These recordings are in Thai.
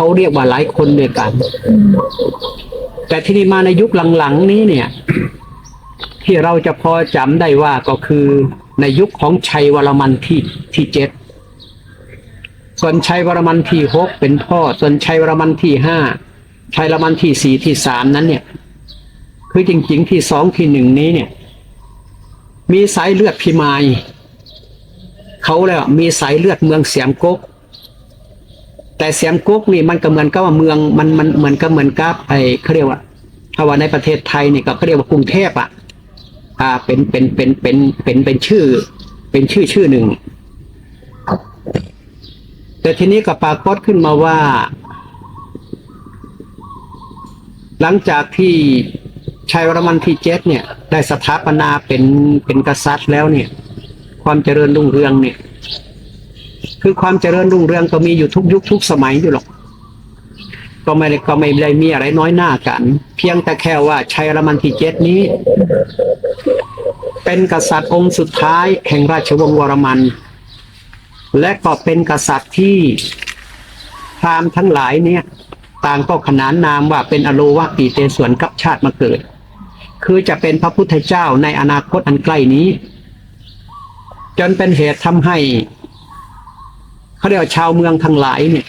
เขาเรียกว่าหลายคนด้วยกัน แต่ที่นี่มาในยุคหลังๆนี้เนี่ย ที่เราจะพอจำได้ว่าก็คือในยุคของชัยวรมันที่ที่เจ็ดส่วนชัยวรมันที่หกเป็นพ่อ ส่วนชัยวรมันที่ห้าชัยวรมันที่สี่ที่สามนั้นเนี่ย คือจริงๆที่สองที่หนึ่งนี้เนี่ย มีสายเลือดพิมายเขาเลยว่ามีสายเลือดเมืองเสียมกก แต่เสียมก๊กนี่มันก็เหมือนกับว่าเมืองมันมันเหมือนกับเหมือนกับไอ้เขาเรียกว่าถ้าว่าในประเทศไทยนี่ก็เขาเรียกว่ากรุงเทพอะอ่าเป็นเป็นเป็นเป็นเป็นเป็นชื่อ เป็นชื่อชื่อหนึ่ง แต่ทีนี้ก็ปรากฏขึ้นมาว่า หลังจากที่ชัยวรมันที่เจ็ดเนี่ย ได้สถาปนาเป็นเป็นกษัตริย์แล้วเนี่ย ความเจริญรุ่งเรืองเนี่ย คือความเจริญรุ่งเรืองก็มีอยู่ทุกยุคทุกสมัยอยู่หรอก ก็ไม่ได้ก็ไม่ได้มีอะไรน้อยหน้ากัน เพียงแต่แค่ว่าชัยรมันที่เจ็ดนี้ เป็นกษัตริย์องค์สุดท้ายแห่งราชวงศ์วรมัน และก็เป็นกษัตริย์ที่พราหมณ์ทั้งหลายเนี่ย ต่างก็ขนานนามว่าเป็นอโลวะปีเตสวนกับชาติมาเกิด คือจะเป็นพระพุทธเจ้าในอนาคตอันใกล้นี้ จนเป็นเหตุทำให้ เขาเรียกว่าชาวเมืองทั้งหลายเนี่ย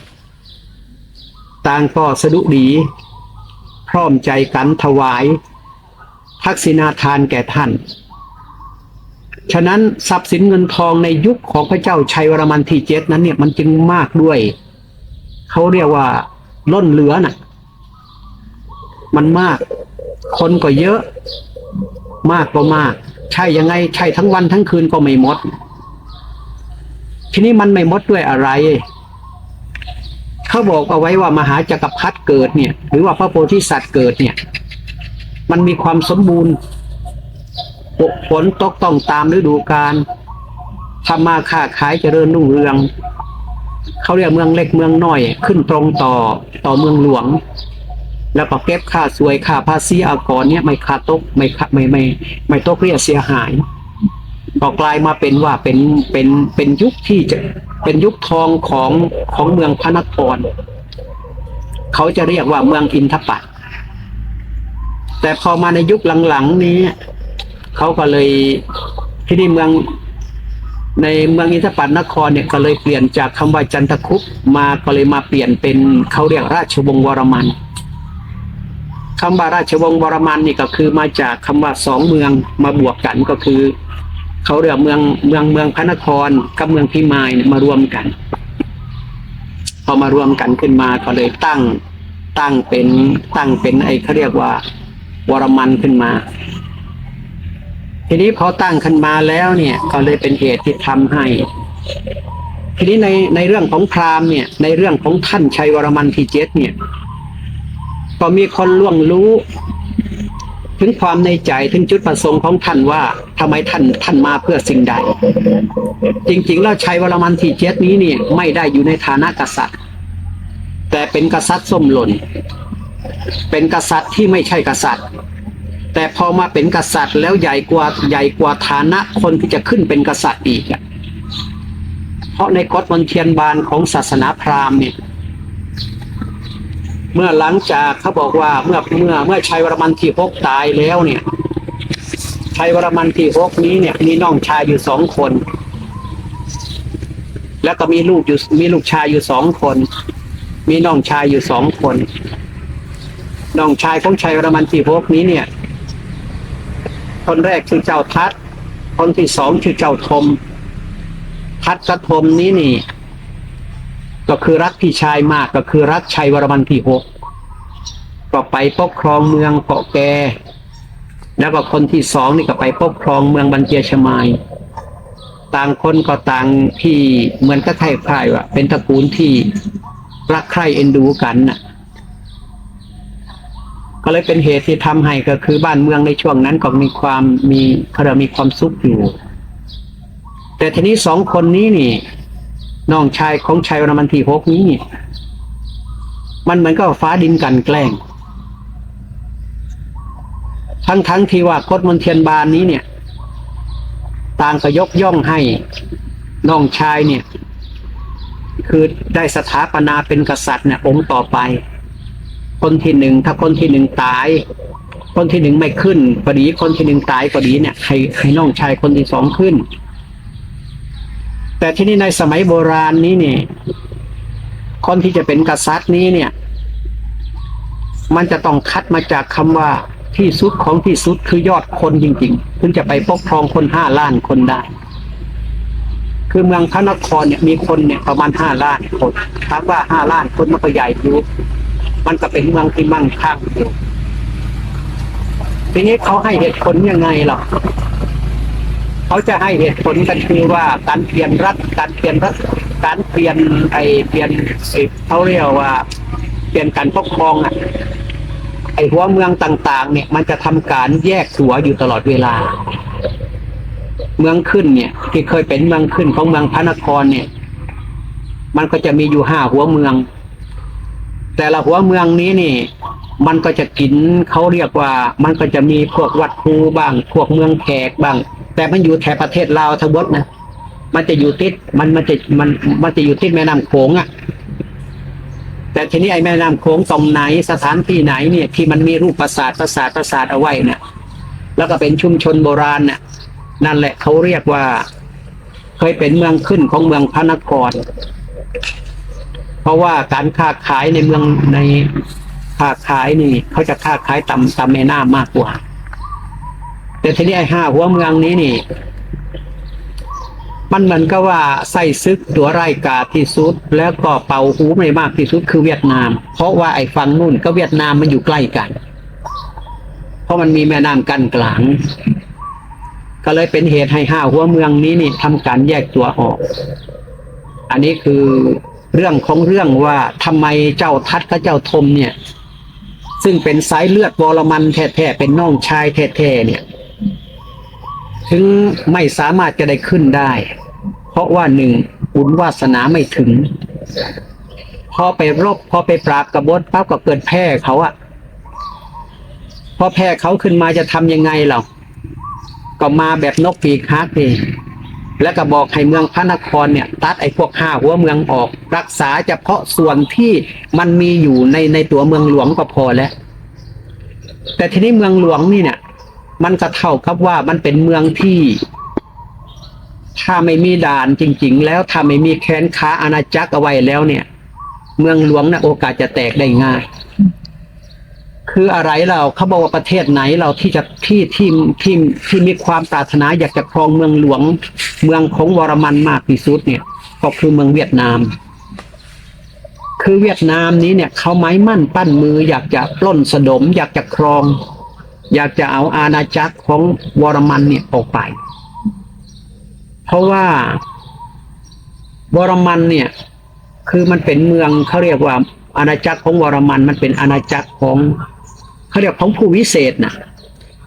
ต่างก็สะดุดี พร้อมใจกันถวาย ทักษิณาทานแก่ท่าน ฉะนั้นทรัพย์สินเงินทองในยุคของพระเจ้าชัยวรมันที่เจ็ดนั้นเนี่ยมันจึงมากด้วย เขาเรียกว่าล้นเหลือน่ะ มันมาก คนก็เยอะ มากก็มาก ใช่ยังไง ใช่ทั้งวันทั้งคืนก็ไม่หมด ทีนี้มันไม่มดด้วยอะไร เขาบอกเอาไว้ว่ามหาจักรพรรดิเกิดเนี่ย หรือว่าพระโพธิสัตว์เกิดเนี่ย มันมีความสมบูรณ์ฝนตกต้องตามฤดูกาลทำมาค้าขายเจริญรุ่งเรือง เขาเรียกเมืองเล็กเมืองน้อย ขึ้นตรงต่อต่อเมืองหลวง แล้วก็เก็บค่าสวยค่าภาษีอากรเนี่ยไม่ขาดตกไม่ไม่ไม่ไม่ตกเรียกเสียหาย ก็กลายมาเป็นว่าเป็นเป็นเป็นยุคที่จะเป็นยุคทองของของเมืองพระนครเขาจะเรียกว่าเมืองอินทปัตแต่พอมาในยุคหลังๆนี้เขาก็เลยที่นี่เมืองในเมืองอินทปัตนครเนี่ยก็เลยเปลี่ยนจากคำว่าจันทคุปมาก็เลยมาเปลี่ยนเป็นเขาเรียกราชวงศ์วรมันคำว่าราชวงศ์วรมันนี่ก็คือมาจากคำว่าสองเมืองมาบวกกันก็คือ เขาเรียกเมืองเมืองเมืองพระนครกับเมืองพิมายเนี่ยมารวมกัน พอมารวมกันขึ้นมาก็เลยตั้งตั้งเป็นตั้งเป็นไอ้เขาเรียกว่า วรมันขึ้นมา ทีนี้พอตั้งขึ้นมาแล้วเนี่ย ก็เลยเป็นเหตุที่ทำให้ ทีนี้ในในเรื่องของพราหมณ์เนี่ย ในเรื่องของท่านชัยวรมันที่เจ็ดเนี่ย ก็มีคนล่วงรู้ ถึงความในใจถึงจุดประสงค์ของท่านว่าทำไมท่านท่านมาเพื่อสิ่งใด จริงๆ แล้วชัยวรมันที่เจ็ดนี้เนี่ยไม่ได้อยู่ในฐานะกษัตริย์ แต่เป็นกษัตริย์ส้มหล่น เป็นกษัตริย์ที่ไม่ใช่กษัตริย์ แต่พอมาเป็นกษัตริย์แล้วใหญ่กว่าใหญ่กว่าฐานะคนที่จะขึ้นเป็นกษัตริย์อีกเพราะในกฎมนเทียนบานของศาสนาพราหมณ์เนี่ย เมื่อหลังจากเขาบอกว่าเมื่อเมื่อเมื่อชัยวรมันที่หกตายแล้วเนี่ยชัยวรมันที่หกนี้เนี่ยมีน้องชายอยู่สองคน แล้วก็มีลูกอยู่มีลูกชายอยู่สองคน มีน้องชายอยู่สองคนน้องชายของชัยวรมันที่หกนี้เนี่ย คนแรกคือเจ้าทัดคนที่สองคือเจ้าทมทัดกับทมนี้นี่ ก็คือรักพี่ชายมากก็คือรักชัยวรมันที่หกก็ไปปกครองเมืองเกาะแก แล้วก็คนที่สองนี่ก็ไปปกครองเมืองบันเจียชมาย ต่างคนก็ต่างที่เหมือนก็ไทยพายว่าเป็นตระกูลที่รักใคร่เอ็นดูกันน่ะ ก็เลยเป็นเหตุที่ทำให้ก็คือบ้านเมืองในช่วงนั้นก็มีความมีเขาเรียกมีความสุขอยู่ แต่ทีนี้สองคนนี้นี่ น้องชายของชัยวรมันที่หกนี้นี่มันเหมือนกับฟ้าดินกันแกล้ง ทั้งทั้งที่ว่ากฎมนเทียนบานนี้เนี่ย ต่างก็ยกย่องให้น้องชายเนี่ย คือได้สถาปนาเป็นกษัตริย์เนี่ยองค์ต่อไป คนที่หนึ่งถ้าคนที่หนึ่งตาย คนที่หนึ่งไม่ขึ้นก็ดีคนที่หนึ่งตายก็ดีเนี่ยให้ให้น้องชายคนที่สองขึ้น แต่ที่นี่ในสมัยโบราณนี้เนี่ยคนที่จะเป็นกษัตริย์นี้เนี่ย มันจะต้องคัดมาจากคำว่าที่สุดของที่สุดคือยอดคนจริงๆถึงจะไปปกครองคนห้าล้านคนได้ คือเมืองพระนครเนี่ยมีคนเนี่ยประมาณห้าล้านคนถามว่าห้าล้านคนมันก็ใหญ่อยู่มันก็เป็นเมืองที่มั่งคั่งอยู่ทีนี้เขาให้เหตุผลยังไงหรอ เขาจะให้เหตุผลกันคือว่าการเปลี่ยนรัฐการเปลี่ยนรัฐการเปลี่ยนไอเปลี่ยนไอเขาเรียกว่า เปลี่ยนการปกครองอะไอหัวเมืองต่าง ๆ เนี่ย มันจะทำการแยกหัวอยู่ตลอดเวลา เมืองขึ้นเนี่ย ที่เคยเป็นเมืองขึ้นของเมืองพระนครเนี่ย มันก็จะมีอยู่ห้าหัวเมือง แต่ละหัวเมืองนี้นี่มันก็จะกินเขาเรียกว่า มันก็จะมีพวกวัดภูบ้าง พวกเมืองแขกบ้าง แต่มันอยู่แถบประเทศลาวทั้งหมดนะมันจะอยู่ติดมันมันจะมันมันจะอยู่ติดแม่น้ำโขงอะ แต่ทีนี้ไอ้แม่น้ำโขงตรงไหนสถานที่ไหนเนี่ย ที่มันมีรูปปราสาทปราสาทปราสาทเอาไว้เนี่ยแล้วก็เป็นชุมชนโบราณน่ะ นั่นแหละเขาเรียกว่า เคยเป็นเมืองขึ้นของเมืองพระนคร เพราะว่าการค้าขายในเมืองในค้าขายนี่เขาจะค้าขายตามตามแม่น้ำมากกว่า แต่ทีนี้ไอ้ห้าหัวเมืองนี้นี่ มันเหมือนกับว่าใส่ซึกตัวไร่กาที่สุด แล้วก็เป่าหูไม่มากที่สุดคือเวียดนาม เพราะว่าไอ้ฝั่งนู่นก็เวียดนามมันอยู่ใกล้กัน เพราะมันมีแม่น้ำกันกลาง ก็เลยเป็นเหตุให้ห้าหัวเมืองนี้นี่ทำการแยกตัวออก อันนี้คือเรื่องของเรื่องว่าทำไมเจ้าทัดกับเจ้าทมเนี่ย ซึ่งเป็นสายเลือดวรมันแท้ๆเป็นน้องชายแท้ๆเนี่ย ถึงไม่สามารถจะได้ขึ้นได้ เพราะว่าหนึ่งบุญวาสนาไม่ถึง พอไปรบพอไปปราบกบฏปั๊บก็เกิดแพ้เขาอะพอแพ้เขาขึ้นมาจะทำยังไงเราก็มาแบบนกปีกฮักนี่แล้วก็บอกให้เมืองพระนครเนี่ย ตัดไอ้พวกห้าหัวเมืองออก รักษาเฉพาะส่วนที่มันมีอยู่ในในตัวเมืองหลวงก็พอแล้ว แต่ทีนี้เมืองหลวงนี่เนี่ย มันก็เท่ากับว่ามันเป็นเมืองที่ ถ้าไม่มีด่านจริง ๆ แล้วถ้าไม่มีแค้นค้าอาณาจักรเอาไว้แล้วเนี่ย เมืองหลวงนะโอกาสจะแตกได้ง่าย คืออะไรเราเขาบอกว่าประเทศไหนเราที่จะที่ที่ที่ที่มีความปรารถนาอยากจะครองเมืองหลวง เมืองของวรมันมากที่สุดเนี่ย ก็คือเมืองเวียดนาม คือเวียดนามนี้เนี่ยเขาไม้มั่นปั้นมืออยากจะปล้นสะดม อยากจะครอง อยากจะเอาอาณาจักรของวรมันเนี่ยออกไป เพราะว่าวรมันเนี่ย คือมันเป็นเมืองเขาเรียกว่า อาณาจักรของวรมันมันเป็นอาณาจักรของเขาเรียกของผู้วิเศษนะ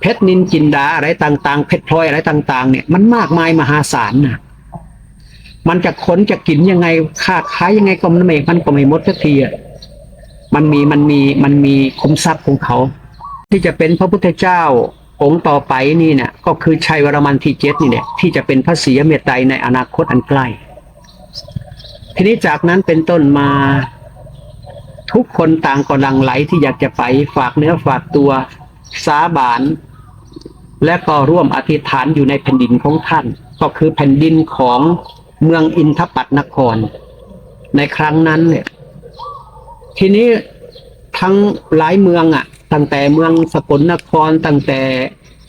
เพชรนินจินดาอะไรต่าง ๆ เพชรพลอยอะไรต่าง ๆ เนี่ยมันมากมายมหาศาลนะมันจะขนจะกินยังไงค้าขายยังไงก็ไม่มันก็ไม่หมดสักทีอะมันมีมันมีมันมีคุ้มทรัพย์ของเขา ที่จะเป็นพระพุทธเจ้าองค์ต่อไปนี่เนี่ยก็คือชัยวรมันที่เจ็ดนี่เนี่ยที่จะเป็นพระศรีเมตไตรในอนาคตอันใกล้ ทีนี้จากนั้นเป็นต้นมาทุกคนต่างก็หลังไหลที่อยากจะไปฝากเนื้อฝากตัวสาบาน และก็ร่วมอธิษฐานอยู่ในแผ่นดินของท่าน ก็คือแผ่นดินของเมืองอินทปัตนคร ในครั้งนั้นเนี่ยทีนี้ทั้งหลายเมืองอะ ตั้งแต่เมืองสกลนครตั้งแต่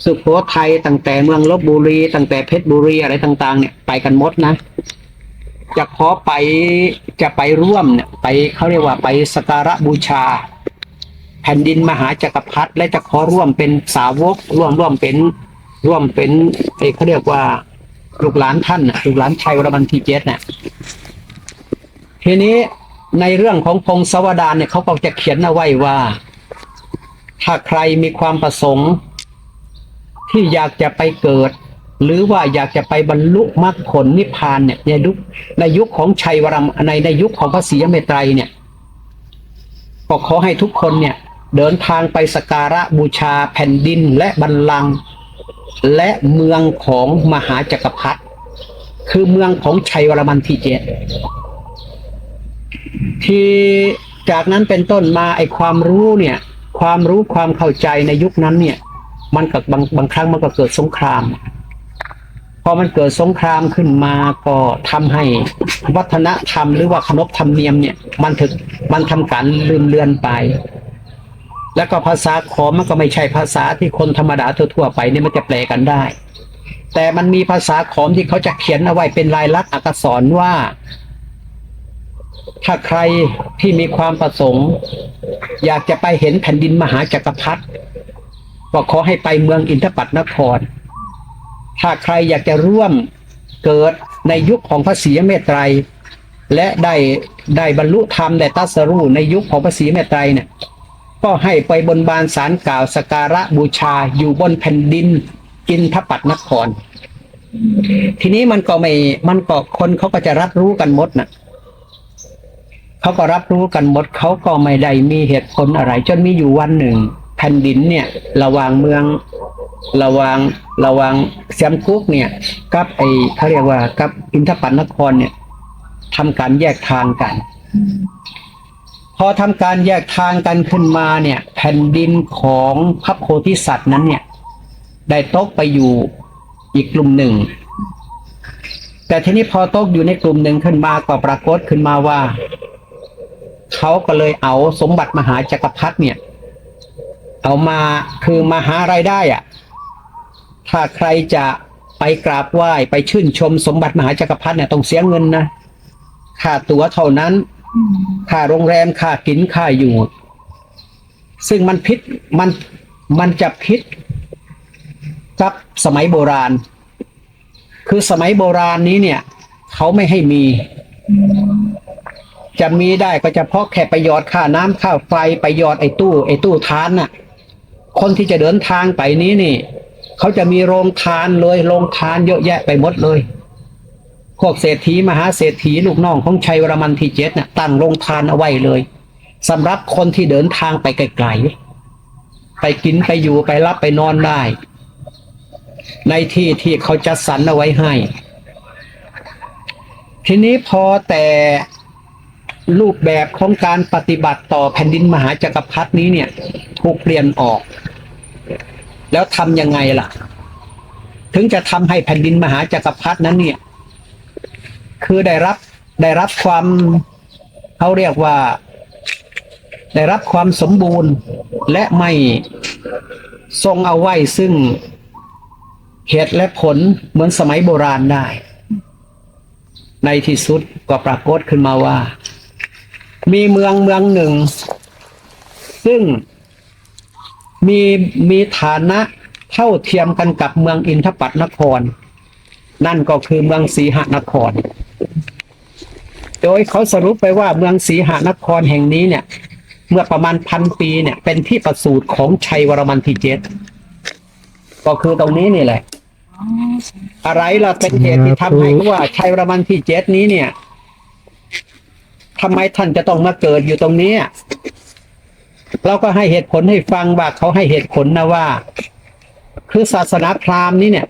สุโขทัยตั้งแต่เมืองลบบุรีตั้งแต่เพชรบุรีอะไรต่าง ๆ เนี่ยไปกันหมดนะ จะขอไปจะไปร่วมเนี่ยไปเขาเรียกว่าไปสการะบูชา แผ่นดินมหาจักรพรรดิและจะขอร่วมเป็นสาวกร่วมร่วมเป็นร่วมเป็นเอ้เขาเรียกว่าลูกหลานท่านนะลูกหลานชัยวรมันที่เจ็ดน่ะทีนี้ในเรื่องของพงศาวดารเนี่ยเขาก็จะเขียนเอาไว้ว่า ถ้าใครมีความประสงค์ ที่อยากจะไปเกิด หรือว่าอยากจะไปบรรลุมรรคผลนิพพานเนี่ยในยุคในยุคของชัยวรมในในยุคของพระศรีเมตไตรเนี่ยก็ขอให้ทุกคนเนี่ยเดินทางไปสกการะบูชาแผ่นดินและบัลลังก์และเมืองของมหาจักรพรรดิคือเมืองของชัยวรมันที่เจ็ดที่จากนั้นเป็นต้นมาไอความรู้เนี่ย ความรู้ความเข้าใจในยุคนั้นเนี่ย มันกับบางบางครั้งมันก็เกิดสงคราม พอมันเกิดสงครามขึ้นมาก็ทำให้วัฒนธรรมหรือว่าขนบธรรมเนียมเนี่ย มันถึกมันทำการลืมเลือนไป แล้วก็ภาษาขอมมันก็ไม่ใช่ภาษาที่คนธรรมดาทั่วๆไปเนี่ยมันจะแปลกันได้ แต่มันมีภาษาขอมที่เขาจะเขียนเอาไว้เป็นลายลักษณ์อักษรว่า ถ้าใครที่มีความประสงค์ อยากจะไปเห็นแผ่นดินมหาจักรพรรดิก็ขอให้ไปเมืองอินทปัตนคร ถ้าใครอยากจะร่วมเกิดในยุคของพระศรีเมตไตร และได้ได้บรรลุธรรมได้ตรัสรูในยุคของพระศรีเมตไตรเนี่ยก็ให้ไปบนบานสารกล่าวสการะบูชาอยู่บนแผ่นดินอินทปัตนคร ทีนี้มันก็ไม่มันก็คนเขาก็จะรับรู้กันหมดน่ะ เขาก็รับรู้กันหมดเขาก็ไม่ได้มีเหตุผลอะไร จนมีอยู่วันหนึ่ง แผ่นดินเนี่ยระหว่างเมืองระหว่างระหว่างเซียมกุกเนี่ย กับไอเขาเรียกว่ากับอินทปัตนครเนี่ยทำการแยกทางกัน พอทำการแยกทางกันขึ้นมาเนี่ย แผ่นดินของพระโพธิสัตว์นั้นเนี่ย ได้ตกไปอยู่อีกกลุ่มหนึ่งแต่ทีนี้พอตกอยู่ในกลุ่มหนึ่งขึ้นมาก็ปรากฏขึ้นมาว่า เขาก็เลยเอาสมบัติมหาจักรพรรดิเนี่ย เอามาคือมาหารายได้อะถ้าใครจะไปกราบไหว้ ไปชื่นชมสมบัติมหาจักรพรรดิเนี่ยต้องเสียเงินนะค่าตั๋วเท่านั้นค่าโรงแรมค่ากินค่าอยู่ซึ่งมันพิษมันมันจะพิษกับสมัยโบราณ คือสมัยโบราณนี้เนี่ย เขาไม่ให้มี จะมีได้ก็เฉพาะแค่ไปหยอดค่าน้ำค่าไฟไปหยอดไอ้ตู้ไอ้ตู้ทานน่ะ คนที่จะเดินทางไปนี้นี่ เขาจะมีโรงทานเลยโรงทานเยอะแยะไปหมดเลย พวกเศรษฐีมหาเศรษฐีลูกน้องของชัยวรมันที่เจ็ดน่ะตั้งโรงทานเอาไว้เลยสำหรับคนที่เดินทางไปไกลๆไปกินไปอยู่ไปรับไปนอนได้ ในที่ที่เขาจัดสรรเอาไว้ให้ ทีนี้พอแต่ รูปแบบของการปฏิบัติต่อแผ่นดินมหาจักรพรรดินี้เนี่ย ถูกเปลี่ยนออก แล้วทำยังไงล่ะ ถึงจะทำให้แผ่นดินมหาจักรพรรดินั้นเนี่ย คือได้รับได้รับความเขาเรียกว่า ได้รับความสมบูรณ์และไม่ทรงเอาไว้ซึ่งเหตุและผลเหมือนสมัยโบราณได้ ในที่สุดก็ปรากฏขึ้นมาว่า มีเมืองเมืองหนึ่ง ซึ่งมีมีฐานะเท่าเทียมกันกับเมืองอินทปัตนคร นั่นก็คือเมืองสีหนคร โดยเขาสรุปไปว่าเมืองสีหนครแห่งนี้เนี่ย เมื่อประมาณพันปีเนี่ย เป็นที่ประสูติของชัยวรมันที่เจ็ดก็คือตรงนี้นี่แหละ อะไรล่ะเป็นเหตุที่ทำให้ว่าชัยวรมันที่เจ็ดนี้เนี่ย ทำไมท่านจะต้องมาเกิดอยู่ตรงนี้เราก็ให้เหตุผลให้ฟังว่าเขาให้เหตุผลนะว่า คือศาสนาพราหมณ์นี้เนี่ย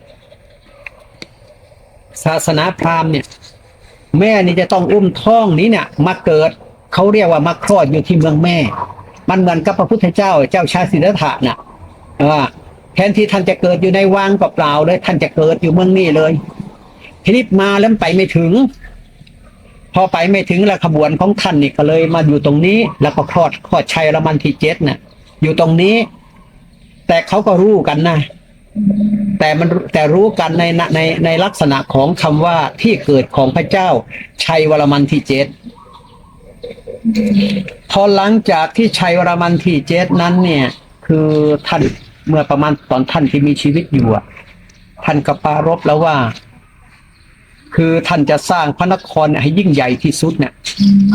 ศาสนาพราหมณ์เนี่ย แม่นี่จะต้องอุ้มท้องนี้เนี่ยมาเกิดเขาเรียกว่ามาคลอดอยู่ที่เมืองแม่ มันเหมือนกับพระพุทธเจ้าเจ้าชายสิทธัตถะน่ะว่าแทนที่ท่านจะเกิดอยู่ในวังเปล่าๆเลยท่านจะเกิดอยู่เมืองนี้เลยทีนี้มาแล้วไปไม่ถึง พอไปไม่ถึงแล้วขบวนของท่านนี่ก็เลยมาอยู่ตรงนี้ แล้วก็คลอดคลอดชัยรมันที่เจ็ดน่ะ อยู่ตรงนี้ แต่เขาก็รู้กันนะแต่มันแต่รู้กันในในในลักษณะของคำว่าที่เกิดของพระเจ้า ชัยวรมันที่เจ็ดพอหลังจากที่ชัยวรมันที่เจ็ดนั้น เนี่ย คือท่านเมื่อประมาณตอนท่านที่มีชีวิตอยู่ท่านก็ปรารบแล้วว่า คือท่านจะสร้างพระนครให้ยิ่งใหญ่ที่สุดเนี่ย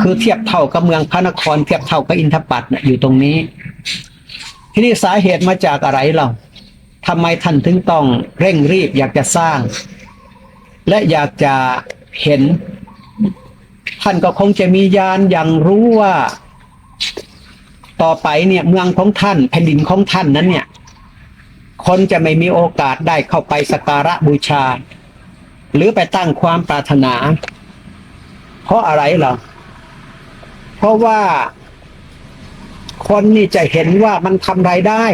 คือเทียบเท่ากับเมืองพระนคร เทียบเท่ากับอินทปัตเนี่ยอยู่ตรงนี้ ที่นี่สาเหตุมาจากอะไรเราทำไมท่านถึงต้องเร่งรีบอยากจะสร้าง และอยากจะเห็น ท่านก็คงจะมียานอย่างรู้ว่า ต่อไปเนี่ยเมืองของท่าน แผ่นดินของท่านนั้นเนี่ย คนจะไม่มีโอกาสได้เข้าไปสักการะบูชา หรือไปตั้งความปรารถนา เพราะอะไรหรอเพราะว่าคนนี่จะเห็นว่ามันทำรายได้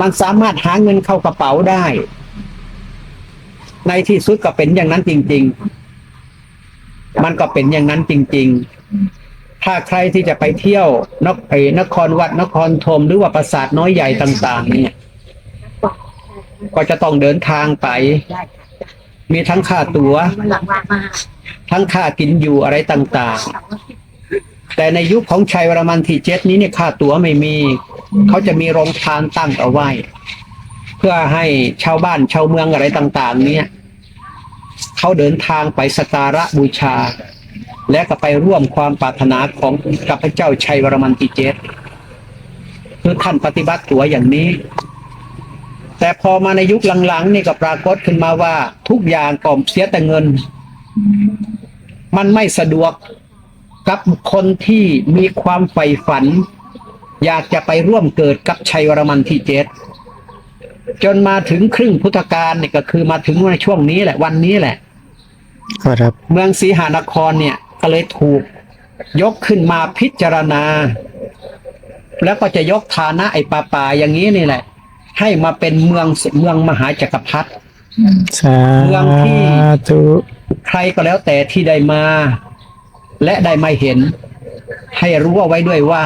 มันสามารถหาเงินเข้ากระเป๋าได้ ในที่สุดก็เป็นอย่างนั้นจริง ๆ มันก็เป็นอย่างนั้นจริง ๆ ถ้าใครที่จะไปเที่ยวนคไอ้นครวัดนครธมหรือว่าปราสาทน้อยใหญ่ต่าง ๆ เนี่ย ก็จะต้องเดินทางไป มีทั้งค่าตัว๋ว ทั้งค่ากินอยู่อะไรต่างๆ แต่ในยุคของชัยวรมันที่เจ็ดนี้เนี่ยค่าตั๋วไม่มี เขาจะมีโรงทานตั้งเอาไว้ เพื่อให้ชาวบ้านชาวเมืองอะไรต่าง ๆ เนี่ยเขาเดินทางไปสกการะบูชา และก็ไปร่วมความปรารถนาของกับพระเจ้าชัยวรมันที่เจ็ดคือท่านปฏิบัติตัวอย่างนี้ แต่พอมาในยุคหลังๆนี่ก็ปรากฏขึ้นมาว่า ทุกอย่างก่อมเสียแต่เงิน มันไม่สะดวกกับคนที่มีความใฝ่ฝัน อยากจะไปร่วมเกิดกับชัยวรมันที่เจ็ดจนมาถึงครึ่งพุทธกาลเนี่ยก็คือมาถึงในช่วงนี้แหละวันนี้แหละครับเมืองศรีหานครเนี่ยก็เลยถูกยกขึ้นมาพิจารณา แล้วก็จะยกฐานะไอ้ป่าป่าอย่างนี้นี่แหละ ให้มาเป็นเมืองเมืองมหาจักรพรรดิสาเมืองที่ธุใครก็แล้วแต่ที่ได้มา และได้มาเห็น ให้รู้เอาไว้ด้วยว่า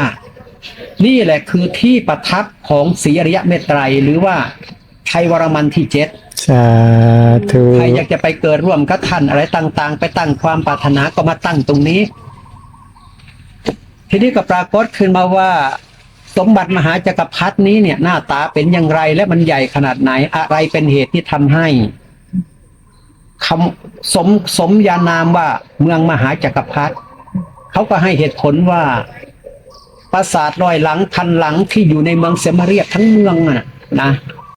นี่แหละคือที่ประทับของศรีอริยะเมตไตรหรือว่าชัยวรมันที่เจ็ดสาธุใครอยากจะไปเกิดร่วมกับท่านอะไรต่าง ๆ ไปตั้งความปรารถนาก็มาตั้งตรงนี้ ทีนี้ก็ปรากฏขึ้นมาว่า สมบัติมหาจักรพรรดินี้เนี่ยหน้าตาเป็นอย่างไรและมันใหญ่ขนาดไหน อะไรเป็นเหตุที่ทำให้คำสมสมยานามว่าเมืองมหาจักรพรรดิเขาก็ให้เหตุผลว่าปราสาทร้อยหลังพันหลังที่อยู่ในเมืองเสมาเรียบทั้งเมืองน่ะนะ